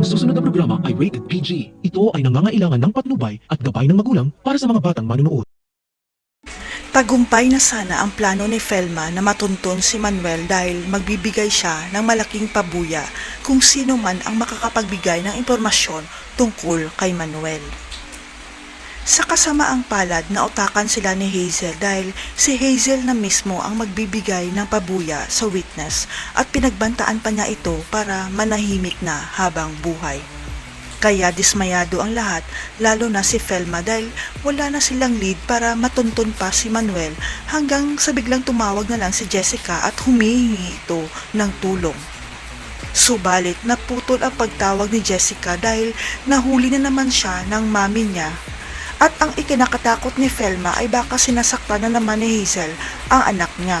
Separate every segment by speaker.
Speaker 1: Ang susunod na programa ay rated PG. Ito ay nangangailangan ng patnubay at gabay ng magulang para sa mga batang manunood.
Speaker 2: Tagumpay na sana ang plano ni Felma na matuntun si Manuel dahil magbibigay siya ng malaking pabuya kung sino man ang makakapagbigay ng impormasyon tungkol kay Manuel. Sa kasamaang palad na utakan sila ni Hazel dahil si Hazel na mismo ang magbibigay ng pabuya sa witness at pinagbantaan pa niya ito para manahimik na habang buhay. Kaya dismayado ang lahat, lalo na si Felma dahil wala na silang lead para matuntun pa si Manuel hanggang sa biglang tumawag na lang si Jessica at humihingi ito ng tulong. Subalit naputol ang pagtawag ni Jessica dahil nahuli na naman siya ng mami niya. At ang ikinakatakot ni Felma ay baka sinasaktan na naman ni Hazel ang anak niya.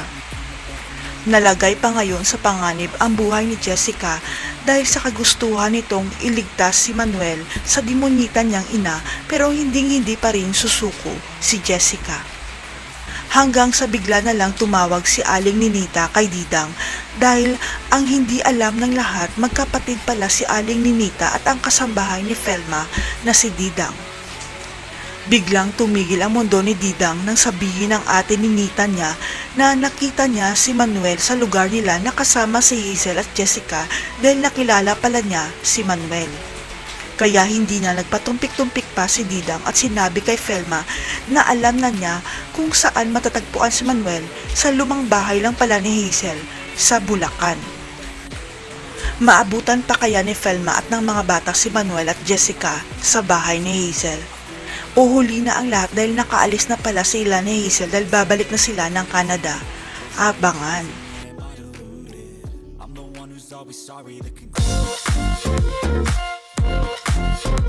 Speaker 2: Nalagay pa ngayon sa panganib ang buhay ni Jessica dahil sa kagustuhan nitong iligtas si Manuel sa demonyita niyang ina pero hindi hindi pa rin susuko si Jessica. Hanggang sa bigla na lang tumawag si Aling Ninita kay Didang dahil ang hindi alam ng lahat magkapatid pala si Aling Ninita at ang kasambahay ni Felma na si Didang. Biglang tumigil ang mundo ni Didang nang sabihin ng ate ni Nita niya na nakita niya si Manuel sa lugar nila na kasama si Hazel at Jessica dahil nakilala pala niya si Manuel. Kaya hindi na nagpatumpik-tumpik pa si Didang at sinabi kay Felma na alam na niya kung saan matatagpuan si Manuel sa lumang bahay lang pala ni Hazel sa Bulacan. Maabutan pa kaya ni Felma at ng mga bata si Manuel at Jessica sa bahay ni Hazel. Uhuli na ang lahat dahil nakaalis na pala sila ni Hazel dahil babalik na sila ng Canada. Abangan.
Speaker 3: I'm the one.